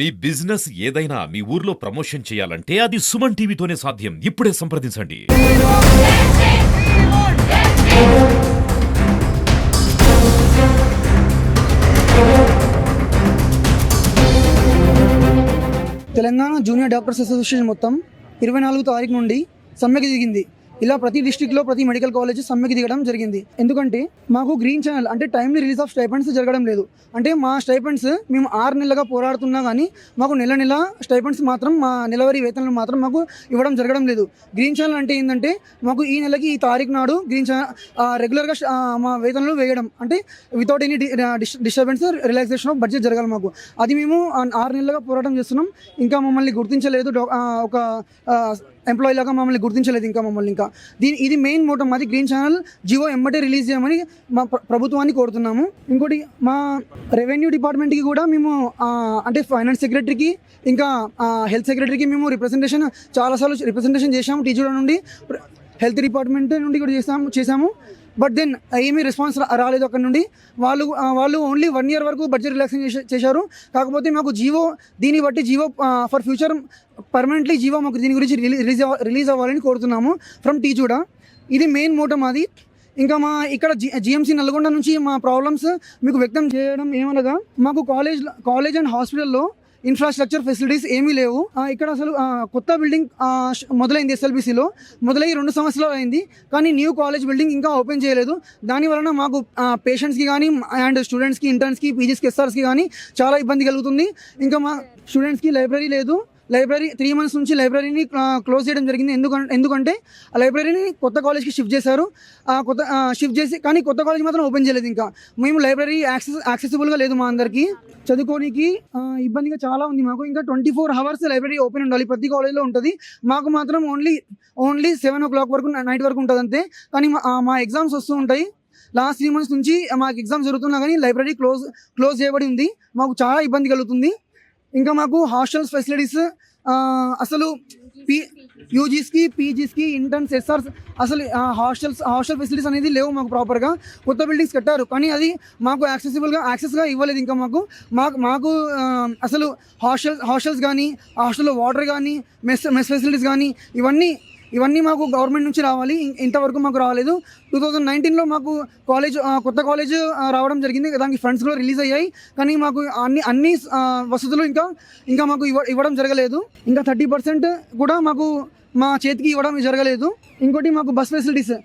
మీ business ఏదైనా మీ ఊర్లో promotion చేయాలంటే అది సుమన్ టీవీతోనే సాధ్యం. ఇప్పుడే సంప్రదించండి. తెలంగాణ జూనియర్ డాక్టర్స్ అసోసియేషన్ మొత్తం ఇరవై నాలుగు తారీఖు నుండి సమ్మెకి దిగింది. ఇలా ప్రతి డిస్టిక్లో ప్రతి మెడికల్ కాలేజ్ సమ్మెకి దిగడం జరిగింది. ఎందుకంటే మాకు గ్రీన్ ఛానల్ అంటే టైమ్లీ రిలీజ్ ఆఫ్ స్టైపెండ్స్ జరగడం లేదు. అంటే మా స్టైపెండ్స్ మేము ఆరు నెలలుగా పోరాడుతున్నా కానీ మాకు నెల నెల స్టైపెండ్స్ మాత్రం మా నెలవారీ వేతనాలు మాత్రం మాకు ఇవ్వడం జరగడం లేదు. గ్రీన్ ఛానల్ అంటే ఏంటంటే మాకు ఈ నెలకి ఈ తారీఖు నాడు గ్రీన్ ఛానల్ రెగ్యులర్గా మా వేతనాలు వేయడం. అంటే without any disturbance relaxation of budget జరగాలి మాకు. అది మేము ఆరు నెలలుగా పోరాటం చేస్తున్నాం. ఇంకా మమ్మల్ని గుర్తించలేదు ఒక ఎంప్లాయీ లాగా మమ్మల్ని గుర్తించలేదు ఇంకా మమ్మల్ని ఇంకా. దీని ఇది మెయిన్ మోటం మాది గ్రీన్ ఛానల్ జియో ఎమ్మటే రిలీజ్ చేయమని మా ప్రభుత్వాన్ని కోరుతున్నాము. ఇంకోటి మా రెవెన్యూ డిపార్ట్మెంట్కి కూడా మేము అంటే ఫైనాన్స్ సెక్రటరీకి ఇంకా హెల్త్ సెక్రటరీకి మేము రిప్రజెంటేషన్ చాలాసార్లు రిప్రజెంటేషన్ చేశాము టీచర్ నుండి. హెల్త్ డిపార్ట్మెంట్ నుండి కూడా చేసాము చేశాము. బట్ దెన్ ఏమీ రెస్పాన్స్ రాలేదు అక్కడ నుండి. వాళ్ళు వాళ్ళు ఓన్లీ వన్ ఇయర్ వరకు బడ్జెట్ రిలాక్సింగ్ చేశారు. కాకపోతే మాకు జీవో దీన్ని బట్టి GO for future permanently GO మాకు దీని గురించి రిలీజ్ అవ్వ- రిలీజ్ అవ్వాలని కోరుతున్నాము ఫ్రమ్ టీ చూడ. ఇది మెయిన్ మోటం మాది. ఇంకా మా ఇక్కడ జి జిఎంసీ నల్గొండ నుంచి మా ప్రాబ్లమ్స్ మీకు వ్యక్తం చేయడం ఏమనగా మాకు కాలేజ్ కాలేజ్ అండ్ హాస్పిటల్లో ఇన్ఫ్రాస్ట్రక్చర్ ఫెసిలిటీస్ ఏమీ లేవు. ఇక్కడ అసలు కొత్త బిల్డింగ్ మొదలైంది ఎస్ఎల్బిసిలో మొదలై రెండు సంవత్సరాలు అయింది. కానీ న్యూ కాలేజ్ బిల్డింగ్ ఇంకా ఓపెన్ చేయలేదు. దాని వలన మాకు పేషెంట్స్కి కానీ అండ్ స్టూడెంట్స్కి ఇంటర్న్స్కి పీజీస్కి ఎస్ఆర్స్కి కానీ చాలా ఇబ్బంది కలుగుతుంది. ఇంకా మా స్టూడెంట్స్కి లైబ్రరీ లేదు. లైబ్రరీ త్రీ మంత్స్ నుంచి లైబ్రరీని క్లోజ్ చేయడం జరిగింది. ఎందుకంటే ఎందుకంటే ఆ లైబ్రరీని కొత్త కాలేజ్కి షిఫ్ట్ చేశారు. ఆ కొత్త షిఫ్ట్ చేసి కానీ కొత్త కాలేజ్ మాత్రం ఓపెన్ చేయలేదు ఇంకా. మేము లైబ్రరీ యాక్సెస్ యాక్సెసిబుల్గా లేదు మా అందరికీ. చదువుకోనికి ఇబ్బందిగా చాలా ఉంది మాకు. ఇంకా twenty four hours library open ఉండాలి. ప్రతి కాలేజ్లో ఉంటుంది. మాకు మాత్రం only only seven o'clock వరకు నైట్ వరకు ఉంటుంది అంతే. కానీ మా- మా ఎగ్జామ్స్ వస్తూ ఉంటాయి. లాస్ట్ త్రీ మంత్స్ నుంచి మాకు ఎగ్జామ్స్ జరుగుతున్నా కానీ లైబ్రరీ క్లోజ్ క్లోజ్ చేయబడి ఉంది. మాకు చాలా ఇబ్బంది కలుగుతుంది. ఇంకా మాకు హాస్టల్స్ ఫెసిలిటీస్ అసలు పీ యూజీస్కి పీజీస్కి ఇంటర్న్స్ ఎస్ఆర్స్ అసలు హాస్టల్స్ హాస్టల్ ఫెసిలిటీస్ అనేది లేవు మాకు ప్రాపర్గా కొత్త బిల్డింగ్స్ కట్టారు. కానీ అది మాకు యాక్సెసిబుల్గా యాక్సెస్గా ఇవ్వలేదు ఇంకా మాకు. మాకు మాకు అసలు హాస్టల్ హాస్టల్స్ కానీ హాస్టల్లో వాటర్ కానీ మెస్ మెస్ ఫెసిలిటీస్ కానీ ఇవన్నీ ఇవన్నీ మాకు గవర్నమెంట్ నుంచి రావాలి. ఇంతవరకు మాకు రాలేదు. టూ థౌజండ్ నైన్టీన్లో మాకు కాలేజ్ కొత్త కాలేజ్ రావడం జరిగింది. దానికి ఫండ్స్ కూడా రిలీజ్ అయ్యాయి. కానీ మాకు అన్ని అన్ని వసతులు ఇంకా ఇంకా మాకు ఇవ్వ ఇవ్వడం జరగలేదు. ఇంకా థర్టీ పర్సెంట్ కూడా మాకు మా చేతికి ఇవ్వడం జరగలేదు. ఇంకోటి మాకు బస్ ఫెసిలిటీస్.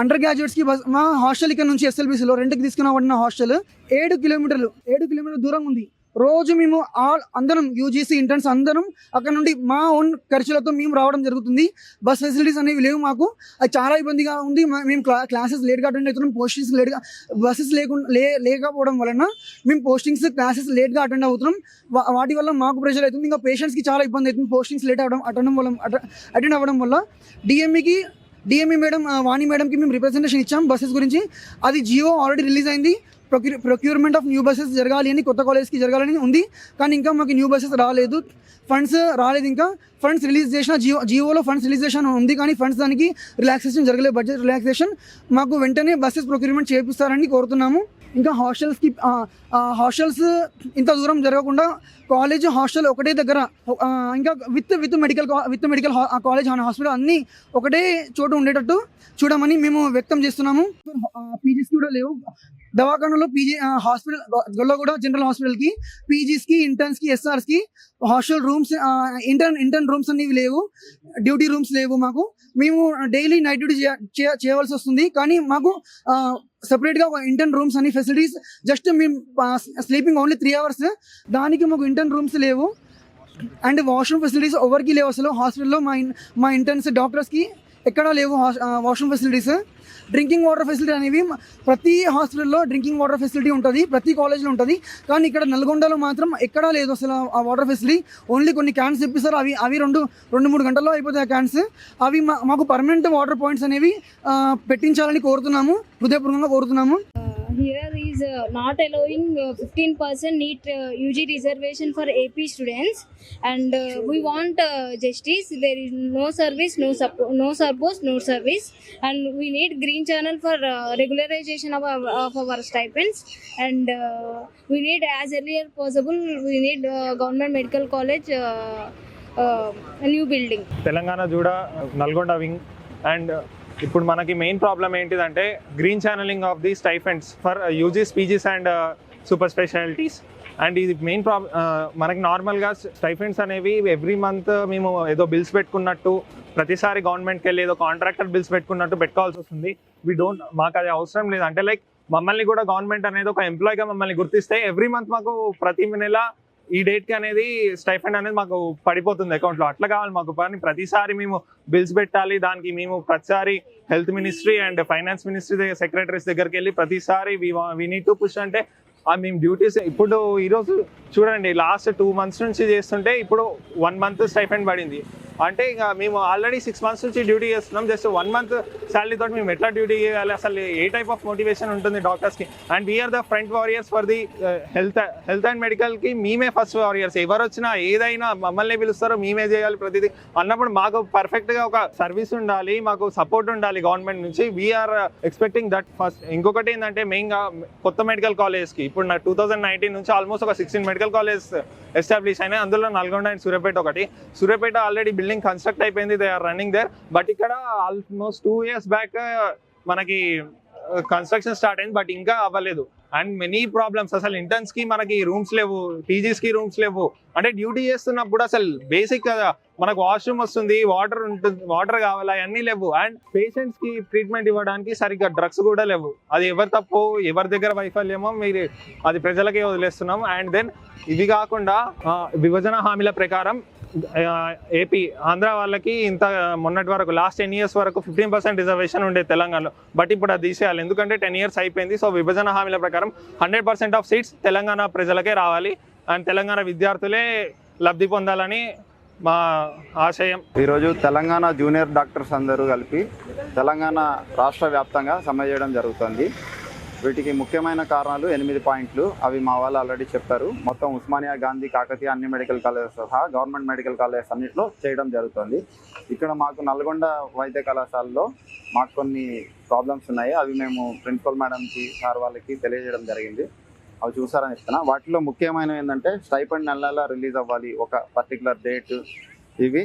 అండర్ గ్రాడ్యుయేట్స్కి బస్ మా హాస్టల్ ఇక్కడ నుంచి ఎస్ఎల్బీసీలో రెంట్కి తీసుకున్న పడిన హాస్టల్ ఏడు కిలోమీటర్లు ఏడు కిలోమీటర్ల దూరం ఉంది. రోజు మేము ఆల్ అందరం యూజీసీ ఇంటర్న్స్ అందరం అక్కడ నుండి మా ఓన్ ఖర్చులతో మేము రావడం జరుగుతుంది. బస్ ఫెసిలిటీస్ అనేవి లేవు మాకు. అది చాలా ఇబ్బందిగా ఉంది. మేము క్లా క్లాసెస్ లేట్గా అటెండ్ అవుతున్నాం. పోస్టింగ్స్ లేట్గా బస్సెస్ లేకుండా లే లేకపోవడం వలన మేము పోస్టింగ్స్ క్లాసెస్ లేట్గా అటెండ్ అవుతున్నాం. వా- వాటి వల్ల మాకు ప్రెషర్ అవుతుంది. ఇంకా పేషెంట్స్కి చాలా ఇబ్బంది అవుతుంది పోస్టింగ్స్ లేట్ అవ్వడం అటెండ్ వల్ల అటెండ్ అవ్వడం వల్ల. డిఎంఈకి డిఎంఈ మేడం వాణి మేడంకి మేము రిప్రజెంటేషన్ ఇచ్చాం బస్సెస్ గురించి. అది జియో ఆల్రెడీ రిలీజ్ అయింది. ప్రొక్యూ ప్రొక్యూర్మెంట్ ఆఫ్ న్యూ బస్సెస్ జరగాలి అని కొత్త కాలేజ్కి జరగాలని ఉంది. కానీ ఇంకా మాకు న్యూ బస్సెస్ రాలేదు. ఫండ్స్ రాలేదు ఇంకా. ఫండ్స్ రిలీజ్ చేసిన జియో జియోలో ఫండ్స్ రిలీజ్ చేసిన ఉంది. కానీ ఫండ్స్ దానికి రిలాక్సేషన్ జరగలేదు. బడ్జెట్ రిలాక్సేషన్ మాకు వెంటనే బస్సెస్ ప్రొక్యూర్మెంట్ చేపిస్తారని కోరుతున్నాము. ఇంకా హాస్టల్స్కి హాస్టల్స్ ఇంత దూరం జరగకుండా కాలేజ్ హాస్టల్ ఒకటే దగ్గర ఇంకా with with medical with medical college hospital అన్నీ ఒకటే చోటు ఉండేటట్టు చూడమని మేము వ్యక్తం చేస్తున్నాము. పీజీస్కి కూడా లేవు. దవాఖానలో పీజీ హాస్పిటల్ గొల్లో కూడా జనరల్ హాస్పిటల్కి పీజీస్కి ఇంటర్న్స్కి ఎస్ఆర్స్కి hostel rooms intern intern rooms అనేవి లేవు. డ్యూటీ రూమ్స్ లేవు మాకు. మేము డైలీ నైట్ డ్యూటీ చేయవలసి వస్తుంది. కానీ మాకు సపరేట్గా ఒక ఇంటర్న్ రూమ్స్ అని ఫెసిలిటీస్ జస్ట్ మేము స్లీపింగ్ ఓన్లీ త్రీ అవర్స్ దానికి మాకు ఇంటర్న్ రూమ్స్ లేవు. అండ్ వాష్రూమ్ ఫెసిలిటీస్ ఎవరికి లేవు అసలు? హాస్పిటల్లో మా ఇన్ మా ఇంటర్న్స్ డాక్టర్స్కి ఎక్కడా లేవు washroom facilities drinking water facility అనేవి ప్రతి హాస్పిటల్లో డ్రింకింగ్ వాటర్ ఫెసిలిటీ ఉంటుంది ప్రతి కాలేజ్లో ఉంటుంది. కానీ ఇక్కడ నల్గొండలో మాత్రం ఎక్కడా లేదు అసలు ఆ వాటర్ ఫెసిలిటీ ఓన్లీ కొన్ని క్యాన్స్ ఇప్పిస్తారు అవి అవి రెండు రెండు మూడు గంటల్లో అయిపోతాయి ఆ క్యాన్స్ అవి మా- మాకు పర్మనెంట్ వాటర్ పాయింట్స్ అనేవి పెట్టించాలని కోరుతున్నాము. హృదయపూర్వకంగా కోరుతున్నాము. is is uh, not allowing uh, 15% NEET uh, UG reservation for AP students, and uh, we want uh, justice. There is no service, no sup- no support, no service, and we need green channel for uh, regularization of our, of our stipends, and uh, we need as early as possible. We need uh, government medical college. Uh, uh, a new building. Telangana జూడ Nalgonda wing and ఇప్పుడు మనకి main problem ఏంటిదంటే green channeling of the stipends for UGs PGs and super specialities and ఇది main problem uh, మనకి నార్మల్గా స్టైఫెండ్స్ అనేవి every month మేము ఏదో bills పెట్టుకున్నట్టు ప్రతిసారి గవర్నమెంట్కి వెళ్ళి ఏదో కాంట్రాక్టర్ బిల్స్ పెట్టుకున్నట్టు పెట్టుకోవాల్సి వస్తుంది. వీ డోంట్ మాకు అది అవసరం లేదు. అంటే లైక్ మమ్మల్ని కూడా గవర్నమెంట్ అనేది ఒక ఎంప్లాయ్గా మమ్మల్ని గుర్తిస్తే ఎవ్రీ మంత్ మాకు ప్రతి నెల ఈ డేట్కి అనేది స్టైఫండ్ అనేది మాకు పడిపోతుంది అకౌంట్లో అట్లా కావాలి మాకు. కానీ ప్రతిసారి మేము బిల్స్ పెట్టాలి. దానికి మేము ప్రతిసారి health ministry and finance ministry secretaries దగ్గరికి వెళ్ళి ప్రతిసారి వీ నీడ్ టు పుష్ అంటే మేము డ్యూటీస్ ఇప్పుడు ఈరోజు చూడండి లాస్ట్ టూ మంత్స్ నుంచి చేస్తుంటే ఇప్పుడు వన్ మంత్ స్టైఫెండ్ పడింది. అంటే ఇక మేము ఆల్రెడీ సిక్స్ మంత్స్ నుంచి డ్యూటీ చేస్తున్నాం. జస్ట్ వన్ మంత్ శాలరీ తోటి మేము ఎట్లా డ్యూటీ చేయాలి? అసలు ఏ టైప్ ఆఫ్ మోటివేషన్ ఉంటుంది డాక్టర్స్కి and we are the front warriors for the health health and మెడికల్కి మేమే ఫస్ట్ వారియర్స్ ఎవరు వచ్చినా ఏదైనా మమ్మల్ని పిలుస్తారో మేమే చేయాలి ప్రతిదీ. అన్నప్పుడు మాకు పర్ఫెక్ట్గా ఒక సర్వీస్ ఉండాలి మాకు సపోర్ట్ ఉండాలి గవర్నమెంట్ నుంచి. వీఆర్ ఎక్స్పెక్టింగ్ దట్ ఫస్ట్ ఇంకొకటి ఏంటంటే మెయిన్గా కొత్త మెడికల్ కాలేజ్కి ఇప్పుడు నా టూ థౌసండ్ నైన్టీన్ నుంచి ఆల్మోస్ట్ ఒక సిక్స్టీన్ మెడికల్ కాలేజ్ ఎస్టాబ్లిష్ అయినాయి. అందులో నల్గొండ అండ్ సూర్యాపేట ఒకటి. సూర్యాపేట ఆల్రెడీ బిల్డింగ్ కన్స్ట్రక్ట్ అయిపోయింది. They are running there but ఇక్కడ ఆల్మోస్ట్ టూ ఇయర్స్ బ్యాక్ మనకి కన్స్ట్రక్షన్ స్టార్ట్ అయింది బట్ ఇంకా అవ్వలేదు. అండ్ మెనీ ప్రాబ్లమ్స్ అసలు ఇంటర్న్స్కి మనకి రూమ్స్ లేవు పీజీస్కి రూమ్స్ లేవు. అంటే డ్యూటీ చేస్తున్నప్పుడు అసలు బేసిక్ కదా మనకు వాష్రూమ్ వస్తుంది వాటర్ ఉంటుంది వాటర్ కావాలి అవన్నీ లేవు. అండ్ పేషెంట్స్కి ట్రీట్మెంట్ ఇవ్వడానికి సరిగ్గా డ్రగ్స్ కూడా లేవు. అది ఎవరి తప్పు ఎవరి దగ్గర వైఫల్యమో మీరు అది ప్రజలకే వదిలేస్తున్నాం. అండ్ దెన్ ఇది కాకుండా విభజన హామీల ప్రకారం ఏపీ ఆంధ్ర వాళ్ళకి ఇంత మొన్నటి వరకు లాస్ట్ టెన్ ఇయర్స్ వరకు ఫిఫ్టీన్ పర్సెంట్ రిజర్వేషన్ ఉండే తెలంగాణలో. బట్ ఇప్పుడు అది తీసేయాలి. ఎందుకంటే టెన్ ఇయర్స్ అయిపోయింది. సో విభజన హామీల ప్రకారం hundred percent of seats Telangana ప్రజలకే రావాలి. అండ్ తెలంగాణ విద్యార్థులే లబ్ధి పొందాలని మా ఆశయం. ఈరోజు తెలంగాణ జూనియర్ డాక్టర్స్ అందరూ కలిపి తెలంగాణ రాష్ట్ర వ్యాప్తంగా సమ్మె చేయడం జరుగుతుంది. వీటికి ముఖ్యమైన కారణాలు ఎనిమిది పాయింట్లు. అవి మా వాళ్ళు ఆల్రెడీ చెప్పారు. మొత్తం ఉస్మానియా గాంధీ కాకతీయ అన్ని మెడికల్ కాలేజెస్ సహా గవర్నమెంట్ మెడికల్ కాలేజెస్ అన్నింటిలో చేయడం జరుగుతుంది. ఇక్కడ మాకు నల్గొండ వైద్య కళాశాలలో మాకు కొన్ని ప్రాబ్లమ్స్ ఉన్నాయి. అవి మేము ప్రిన్సిపల్ మేడంకి సార్ వాళ్ళకి తెలియజేయడం జరిగింది. అవి చూసారని చెప్తున్నా. వాటిలో ముఖ్యమైనవి ఏంటంటే స్టైపెండ్ నెల నెల రిలీజ్ అవ్వాలి. ఒక పర్టికులర్ డేట్ ఇవి.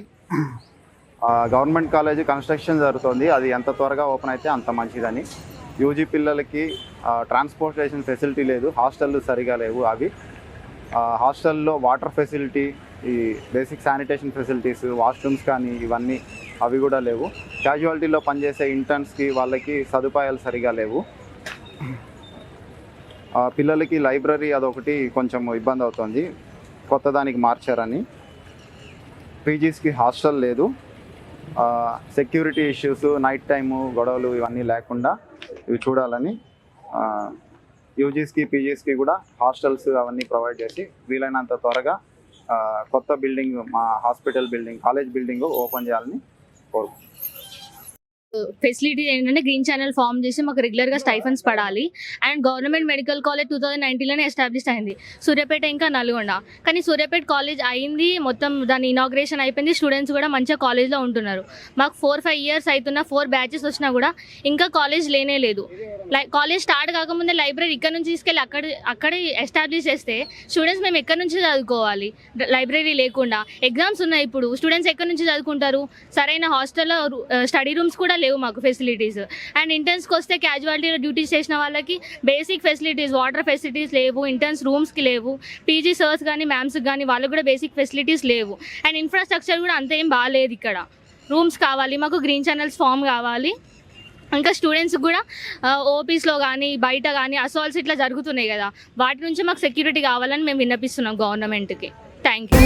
గవర్నమెంట్ కాలేజీ కన్స్ట్రక్షన్ జరుగుతుంది. అది ఎంత త్వరగా ఓపెన్ అయితే అంత మంచిదని. యూజీ పిల్లలకి ట్రాన్స్పోర్టేషన్ ఫెసిలిటీ లేదు హాస్టళ్ళు సరిగా లేవు అవి. హాస్టల్లో వాటర్ ఫెసిలిటీ ఈ బేసిక్ శానిటేషన్ ఫెసిలిటీస్ వాష్రూమ్స్ కానీ ఇవన్నీ అవి కూడా లేవు. క్యాజువాలిటీలో పనిచేసే ఇంటర్న్స్కి వాళ్ళకి సదుపాయాలు సరిగా లేవు. పిల్లలకి లైబ్రరీ అదొకటి కొంచెం ఇబ్బంది అవుతుంది. కొత్త దానికి మార్చారని. పీజీస్కి హాస్టల్ లేదు. సెక్యూరిటీ ఇష్యూస్ నైట్ టైము గొడవలు ఇవన్నీ లేకుండా ఇవి చూడాలని యూజీస్కి పీజీస్కి కూడా హాస్టల్స్ అవన్నీ ప్రొవైడ్ చేసి వీలైనంత త్వరగా కొత్త బిల్డింగ్ మా hospital building college building open చేయాలని కోరుకుంటున్నాను ఫెసిలిటీ ఏంటంటే గ్రీన్ ఛానల్ ఫామ్ చేసి మాకు రెగ్యులర్గా స్టైఫన్స్ పడాలి. And government medical college two thousand నైన్టీన్లోనే establish అయింది. సూర్యాపేట ఇంకా నల్గొండ. కానీ సూర్యాపేట కాలేజ్ అయింది మొత్తం దాని ఇనాగ్రేషన్ అయిపోయింది స్టూడెంట్స్ కూడా మంచిగా కాలేజ్లో ఉంటున్నారు. మాకు ఫోర్ ఫైవ్ ఇయర్స్ అవుతున్న ఫోర్ బ్యాచెస్ వచ్చినా కూడా ఇంకా కాలేజ్ లేనే లేదు. లై కాలేజ్ స్టార్ట్ కాకముందే లైబ్రరీ ఇక్కడ నుంచి తీసుకెళ్ళి అక్కడ అక్కడ ఎస్టాబ్లిష్ చేస్తే స్టూడెంట్స్ మేము ఎక్కడి నుంచి చదువుకోవాలి? లైబ్రరీ లేకుండా. ఎగ్జామ్స్ ఉన్నాయి ఇప్పుడు. స్టూడెంట్స్ ఎక్కడి నుంచి చదువుకుంటారు? సరైన హాస్టల్లో స్టడీ రూమ్స్ కూడా లేవు మాకు ఫెసిలిటీస్ అండ్ ఇంటర్న్స్కి వస్తే క్యాజువాలిటీలో డ్యూటీస్ చేసిన వాళ్ళకి బేసిక్ ఫెసిలిటీస్ వాటర్ ఫెసిలిటీస్ లేవు ఇంటర్న్స్ రూమ్స్కి లేవు పీజీ సర్స్ కానీ మ్యామ్స్కి కానీ వాళ్ళకి కూడా బేసిక్ ఫెసిలిటీస్ లేవు. అండ్ ఇన్ఫ్రాస్ట్రక్చర్ కూడా అంత ఏం బాగాలేదు ఇక్కడ. రూమ్స్ కావాలి మాకు గ్రీన్ ఛానల్స్ ఫామ్ కావాలి. ఇంకా స్టూడెంట్స్ కూడా ఓపీస్లో కానీ బయట కానీ అసాల్ట్స్ ఇట్లా జరుగుతున్నాయి కదా. వాటి నుంచి మాకు సెక్యూరిటీ కావాలని మేము విన్నపిస్తున్నాం గవర్నమెంట్కి. Thank you